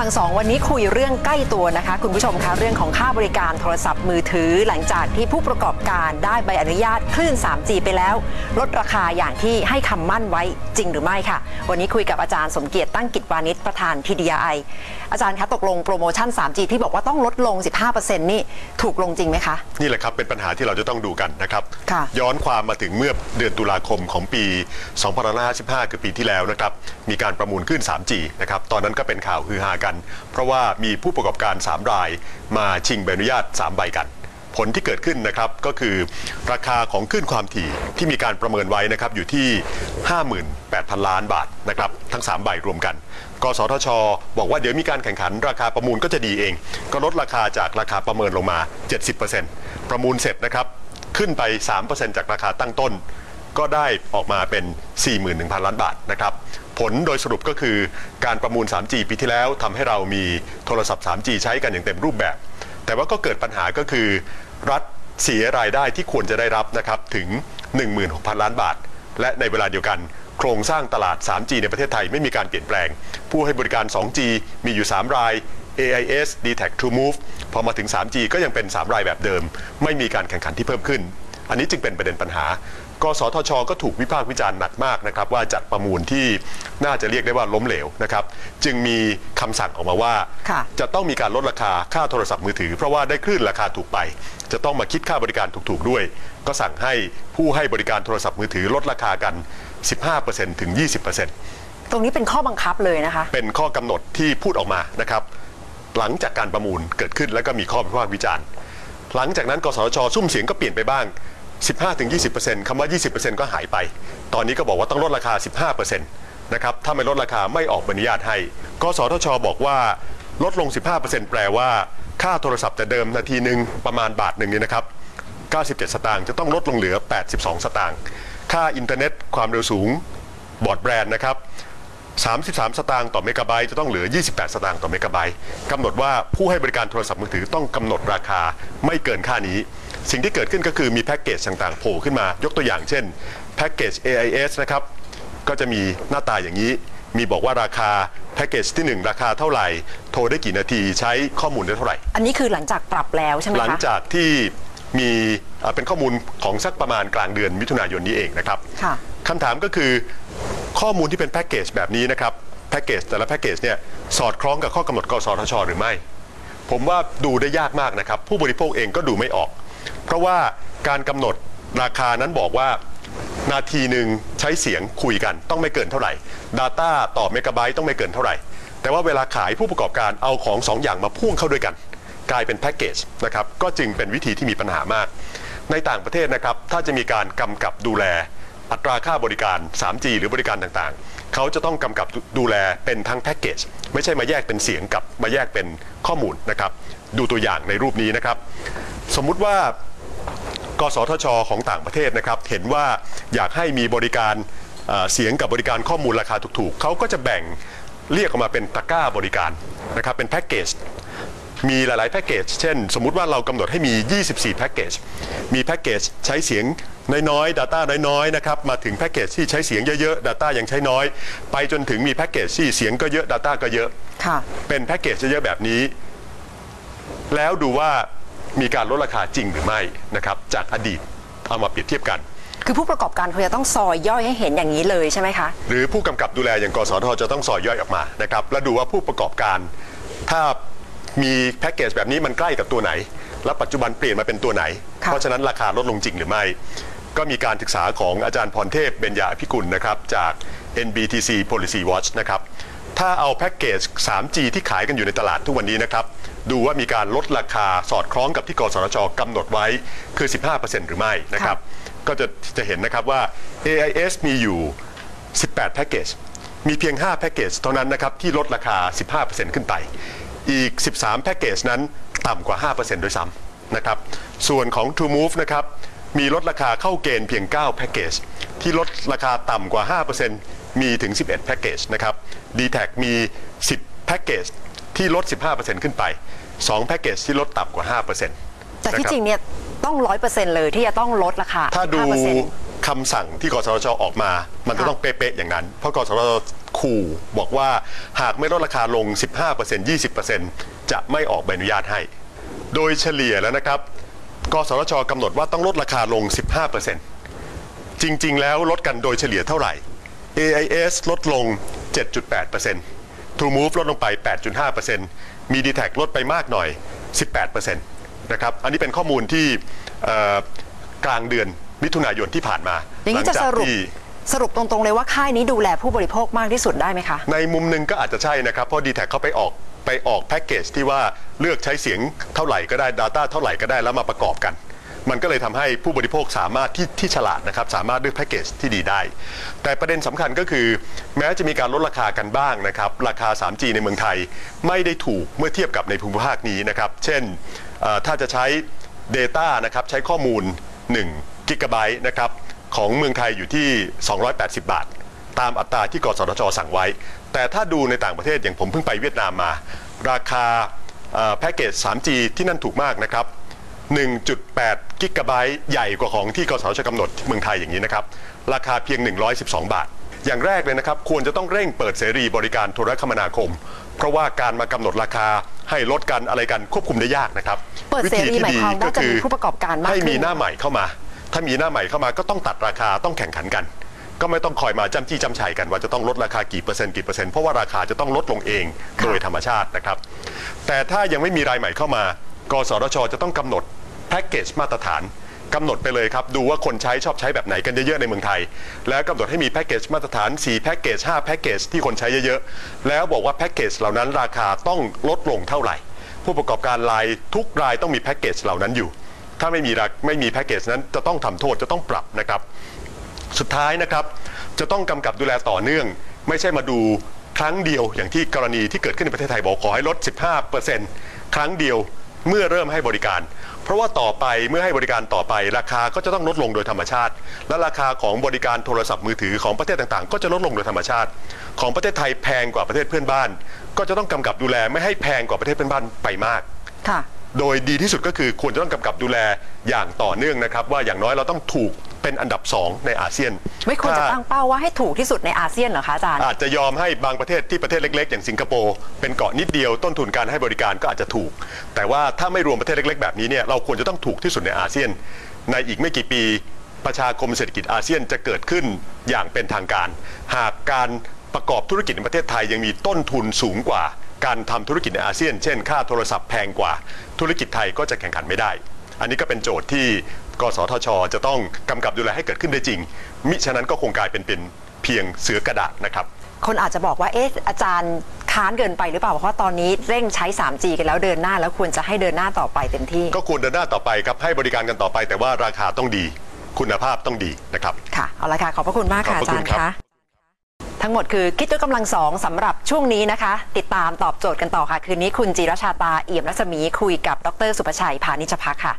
ำลังสองวันนี้คุยเรื่องใกล้ตัวนะคะ คุณผู้ชมคะเรื่องของค่าบริการโทรศัพท์มือถือ หลังจากที่ผู้ประกอบการได้ใบอนุญาตคลื่น 3G ไปแล้ว ลดราคาอย่างที่ให้คำมั่นไว้จริงหรือไม่ค่ะ วันนี้คุยกับอาจารย์สมเกียรติตั้งกิจวานิชประธาน TDI อาจารย์คะตกลงโปรโมชั่น 3G ที่บอกว่าต้องลดลง 15%นี่ถูกลงจริงไหมคะ นี่แหละครับเป็นปัญหาที่เราจะต้องดูกันนะครับค่ะย้อนความมาถึงเมื่อเดือนตุลาคมของปี 2555 คือปีที่แล้วนะครับมีการประมูลขึ้น 3G นะครับตอนนั้นก็เป็นข่าวฮือฮากันเพราะว่ามีผู้ประกอบการ 3 ราย มาชิงใบอนุญาต 3 ใบกัน ผลที่เกิดขึ้นนะครับก็คือ ราคาของขึ้นความถี่ที่มีการประเมินไว้นะครับอยู่ที่ 58,000 ล้านบาทนะครับทั้ง 3 ใบรวมกันกสทช บอกว่าเดี๋ยวมีการแข่งขันราคาประมูลก็จะดีเอง ก็ลดราคาจากราคาประเมินลงมา 70%ประมูลเสร็จนะครับขึ้นไป 3%จากราคาตั้งต้น ก็ได้ออกมาเป็น 41,000 ล้านบาทนะครับ ผลโดยสรุปก็คือการประมูล 3G ปีที่แล้วทำให้เรามีโทรศัพท์ 3G ใช้กันอย่างเต็มรูปแบบ แต่ว่าก็เกิดปัญหาก็คือ รัฐเสียรายได้ที่ควรจะได้รับนะครับถึง 16,000 ล้านบาท และในเวลาเดียวกันโครงสร้างตลาด 3G ในประเทศไทยไม่มีการเปลี่ยนแปลง ผู้ให้บริการ 2G มีอยู่ 3 ราย AIS d t a c TrueMove พอมาถึง 3G ก็ยังเป็น 3 รายแบบเดิม ไม่มีการแข่งขันที่เพิ่มขึ้น อันนี้จึงเป็นประเด็นปัญหา กสทช ก็ถูกวิพากษ์วิจารณ์หนักมากนะครับว่าจัดประมูลที่น่าจะเรียกได้ว่าล้มเหลวนะครับจึงมีคำสั่งออกมาว่าค่ะจะต้องมีการลดราคาค่าโทรศัพท์มือถือ เพราะว่าได้คลื่นราคาถูกไป จะต้องมาคิดค่าบริการถูกๆด้วย ก็สั่งให้ผู้ให้บริการโทรศัพท์มือถือลดราคากัน 15%ถึง 20%ตรงนี้เป็นข้อบังคับเลยนะคะ เป็นข้อกำหนดที่พูดออกมานะครับหลังจากการประมูลเกิดขึ้นแล้วก็มีข้อวิพากษ์วิจารณ์ หลังจากนั้นกสทชซุ่มเสียงก็เปลี่ยนไปบ้าง 15-20%คำว่า 20%ก็หายไป ตอนนี้ก็บอกว่าต้องลดราคา 15%นะครับ ถ้าไม่ลดราคาไม่ออกใบอนุญาตให้ กสทช บอกว่าลดลง 15%แปลว่า ค่าโทรศัพท์แต่เดิมนาทีหนึ่งประมาณบาทหนึ่งนี่นะครับ 97 สตางค์จะต้องลดลงเหลือ 82 สตางค์ ค่าอินเทอร์เน็ตความเร็วสูงบอร์ดแบรนด์นะครับ 33 สตางค์ต่อเมกะไบต์จะต้องเหลือ 28 สตางค์ต่อเมกะไบต์กำหนดว่าผู้ให้บริการโทรศัพท์มือถือต้องกำหนดราคาไม่เกินค่านี้ สิ่งที่เกิดขึ้นก็คือมีแพ็กเกจต่างๆโผล่ขึ้นมายกตัวอย่างเช่นแพ็กเกจ AIS นะครับก็จะมีหน้าตาอย่างนี้ มีบอกว่าราคาแพ็กเกจที่ 1 ราคาเท่าไหร่ โทรได้กี่นาทีใช้ข้อมูลได้เท่าไหร่ อันนี้คือหลังจากปรับแล้วใช่ไหมคะหลังจากที่มีเอ่อเป็นข้อมูลของสักประมาณกลางเดือนมิถุนายนนี้เองนะครับค่ะคำถามก็คือข้อมูลที่เป็นแพ็กเกจแบบนี้นะครับแพ็กเกจแต่ละแพ็กเกจเนี่ยสอดคล้องกับข้อกำหนดกสทช หรือไม่ ผมว่าดูได้ยากมากนะครับ ผู้บริโภคเองก็ดูไม่ออก เพราะว่าการกำหนดราคานั้นบอกว่านาทีหนึ่งใช้เสียงคุยกันต้องไม่เกินเท่าไหร่ Data ต่อเมกะไบต์ต้องไม่เกินเท่าไหร่ แต่ว่าเวลาขายผู้ประกอบการเอาของสองอย่างมาพ่วงเข้าด้วยกัน กลายเป็นแพ็กเกจนะครับก็จึงเป็นวิธีที่มีปัญหามาก ในต่างประเทศนะครับถ้าจะมีการกำกับดูแล อัตราค่าบริการ 3G หรือบริการต่างๆ เขาจะต้องกำกับดูแลเป็นทั้งแพ็กเกจไม่ใช่มาแยกเป็นเสียงกับมาแยกเป็นข้อมูลนะครับ ดูตัวอย่างในรูปนี้นะครับ สมมุติว่ากสทช ของต่างประเทศนะครับ เห็นว่าอยากให้มีบริการเสียงกับบริการข้อมูลราคาถูกๆ เขาก็จะแบ่งเรียกออกมาเป็นตะกร้าบริการนะครับเป็นแพ็กเกจมีหลาย ๆ แพ็กเกจ เช่น สมมุติว่าเรากำหนดให้มี 24 แพ็กเกจ มีแพ็กเกจใช้เสียง น้อยๆ Data น้อยๆนะครับมาถึงแพ็กเกจที่ใช้เสียงเยอะๆ Data ยังใช้น้อย ไปจนถึงมีแพ็กเกจที่เสียงก็เยอะ Data ก็เยอะ ค่ะ เป็นแพ็กเกจเยอะๆแบบนี้ แล้วดูว่ามีการลดราคาจริงหรือไม่นะครับจากอดีตเอามาเปรียบเทียบกัน คือผู้ประกอบการเขาจะต้องซอยย่อยให้เห็นอย่างนี้เลยใช่ไหมคะ หรือผู้กำกับดูแลอย่างกสทจะต้องสอยย่อยออกมานะครับแล้วดูว่าผู้ประกอบการ ถ้ามีแพ็กเกจแบบนี้มันใกล้กับตัวไหน แล้วปัจจุบันเปลี่ยนมาเป็นตัวไหน ค่ะ เพราะฉะนั้นราคาลดลงจริงหรือไม่ ก็มีการศึกษาของอาจารย์พรเทพเบญญาพิกุลนะครับจาก NBTC Policy Watch นะครับถ้าเอาแพ็กเกจ 3G ที่ขายกันอยู่ในตลาดทุกวันนี้นะครับ ดูว่ามีการลดราคาสอดคล้องกับที่กสทชกำหนดไว้คือ 15%หรือไม่นะครับ ก็จะจะเห็นนะครับว่า AIS มีอยู่ 18 แพ็กเกจ มีเพียง 5 แพ็กเกจเท่านั้นนะครับที่ลดราคา 15%ขึ้นไป อีก 13 แพ็กเกจนั้นต่ำกว่า 5%ด้วยซ้ำนะครับ ส่วนของ True Move นะครับ มีลดราคาเข้าเกณฑ์เพียง 9 แพ็กเกจ ที่ลดราคาต่ำกว่า 5%มีถึง 11 แพ็กเกจนะครับ d t แทมี 10 แพ็กเกจ ที่ลด 15%ขึ้นไป 2 แพ็กเกจ ที่ลดต่ำกว่า 5%แต่ที่จริงเนี่ยต้องร้อยเปอร์เซ็นต์เลยที่จะต้องลดราคา ถ้าดู15%คำสั่งที่กสทชออกมา มันจะค่ะต้องเป๊ะๆอย่างนั้น เพราะกสทชขู่บอกว่าหากไม่ลดราคาลง 15% 20%จะไม่ออกใบอนุญาตให้ โดยเฉลี่ยแล้วนะครับ กสทชกำหนดว่าต้องลดราคาลง 15%จริง ๆ แล้วลดกันโดยเฉลี่ยเท่าไหร่ AIS ลดลง 7.8% True Move ลดลงไป 8.5%มี d t แทลดไปมากหน่อย 18%นะครับ อันนี้เป็นข้อมูลที่เอ่อกลางเดือนมิถุนายนที่ผ่านมาอย่างนี้จะหลัสจากรุปที่ สรุปตรงๆเลยว่าค่ายนี้ดูแลผู้บริโภคมากที่สุดได้ไหมคะ ในมุมหนึ่งก็อาจจะใช่นะครับ เพราะ d t แทเขาไปออกไปออกแพ็กเกจที่ว่าเลือกใช้เสียงเท่าไหร่ก็ได้ Data เท่าไหร่ก็ได้แล้วมาประกอบกัน มันก็เลยทำให้ผู้บริโภคสามารถที่ที่ฉลาดนะครับ สามารถเลือกแพ็กเกจที่ดีได้ แต่ประเด็นสำคัญก็คือ แม้จะมีการลดราคากันบ้างนะครับ ราคา 3G ในเมืองไทยไม่ได้ถูกเมื่อเทียบกับในภูมิภาคนี้นะครับ เช่นถ้าจะใช้ Data นะครับใช้ข้อมูล1กิกะไบต์นะครับ ของเมืองไทยอยู่ที่ 280 บาท ตามอัตราที่กสทชสั่งไว้ แต่ถ้าดูในต่างประเทศอย่างผมเพิ่งไปเวียดนามมา ราคาเอ่อแพ็กเกจ 3G ที่นั่นถูกมากนะครับ 1.8 กิกะไบต์ใหญ่กว่าของที่กสทชกำหนดเมืองไทยอย่างนี้นะครับ ราคาเพียง 112 บาท อย่างแรกเลยนะครับ ควรจะต้องเร่งเปิดเสรีบริการโทรคมนาคม เพราะว่าการมากำหนดราคาให้ลดกันอะไรกันควบคุมได้ยากนะครับเปิดเสรีหมายความว่าจะมีผู้ประกอบการมากให้มีขึ้นหน้าใหม่เข้ามา ถ้ามีหน้าใหม่เข้ามาก็ต้องตัดราคาต้องแข่งขันกัน ก็ไม่ต้องคอยมาจ้ำจี้จ้ำชัยกันว่าจะต้องลดราคากี่เปอร์เซ็นต์กี่เปอร์เซ็นต์เพราะว่าราคาจะต้องลดลงเองโดยธรรมชาตินะครับ แต่ถ้ายังไม่มีรายใหม่เข้ามากสทชจะต้องกำหนดแพ็กเกจมาตรฐานกำหนดไปเลยครับ ดูว่าคนใช้ชอบใช้แบบไหนกันเยอะๆในเมืองไทย แล้วกำหนดให้มีแพ็กเกจมาตรฐาน 4 แพ็กเกจ 5 แพ็กเกจที่คนใช้เยอะๆ แล้วบอกว่าแพ็กเกจเหล่านั้นราคาต้องลดลงเท่าไหร่ ผู้ประกอบการรายทุกรายต้องมีแพ็กเกจเหล่านั้นอยู่ ถ้าไม่มีราไม่มีแพ็กเกจนั้นจะต้องทำโทษจะต้องปรับนะครับ สุดท้ายนะครับจะต้องกำกับดูแลต่อเนื่อง ไม่ใช่มาดูครั้งเดียวอย่างที่กรณีที่เกิดขึ้นในประเทศไทยบอกขอให้ลด 15%ครั้งเดียวเมื่อเริ่มให้บริการ เพราะว่าต่อไปเมื่อให้บริการต่อไป ราคาก็จะต้องลดลงโดยธรรมชาติ และราคาของบริการโทรศัพท์มือถือของประเทศต่างๆ ก็จะลดลงโดยธรรมชาติ ของประเทศไทยแพงกว่าประเทศเพื่อนบ้าน ก็จะต้องกำกับดูแลไม่ให้แพงกว่าประเทศเพื่อนบ้านไปมากค่ะ โดยดีที่สุดก็คือควรจะต้องกำกับดูแลอย่างต่อเนื่องนะครับ ว่าอย่างน้อยเราต้องถูกเป็นอันดับ 2 ในอาเซียนไม่ควรจะถ้าตั้งเป้าว่าให้ถูกที่สุดในอาเซียนเหรอคะอาจารย์อาจจะยอมให้บางประเทศที่ประเทศเล็ก ๆ อย่างสิงคโปร์เป็นเกาะนิดเดียวต้นทุนการให้บริการก็อาจจะถูก แต่ว่าถ้าไม่รวมประเทศเล็ก ๆ แบบนี้เนี่ยเราควรจะต้องถูกที่สุดในอาเซียน ในอีกไม่กี่ปีประชาคมเศรษฐกิจอาเซียนจะเกิดขึ้นอย่างเป็นทางการ หากการประกอบธุรกิจในประเทศไทยยังมีต้นทุนสูงกว่า การทำธุรกิจในอาเซียน เช่น ค่าโทรศัพท์แพงกว่าธุรกิจไทยก็จะแข่งขันไม่ได้ อันนี้ก็เป็นโจทย์ที่กสทช จะต้องกำกับดูแลให้เกิดขึ้นได้จริง มิฉะนั้นก็คงกลายเป็นเป็นเพียงเสือกระดาษนะครับคนอาจจะบอกว่า เอ๊ะ อาจารย์ค้านเกินไปหรือเปล่า เพราะว่าตอนนี้เร่งใช้ 3G กันแล้วเดินหน้าแล้วควรจะให้เดินหน้าต่อไปเต็มที่ ก็ควรเดินหน้าต่อไปครับ ให้บริการกันต่อไป แต่ว่าราคาต้องดี คุณภาพต้องดีนะครับ ค่ะ เอาละค่ะ ขอบพระคุณมากค่ะขอบอาพระจาคุรณย์ครับคะ ทั้งหมดคือคิดด้วยกำลังสองสำหรับช่วงนี้นะคะ ติดตามตอบโจทย์กันต่อค่ะ คืนนี้คุณจีรชาตาเอี่ยมรัศมีคุยกับดรสุประชัยพานิชพักค่ะ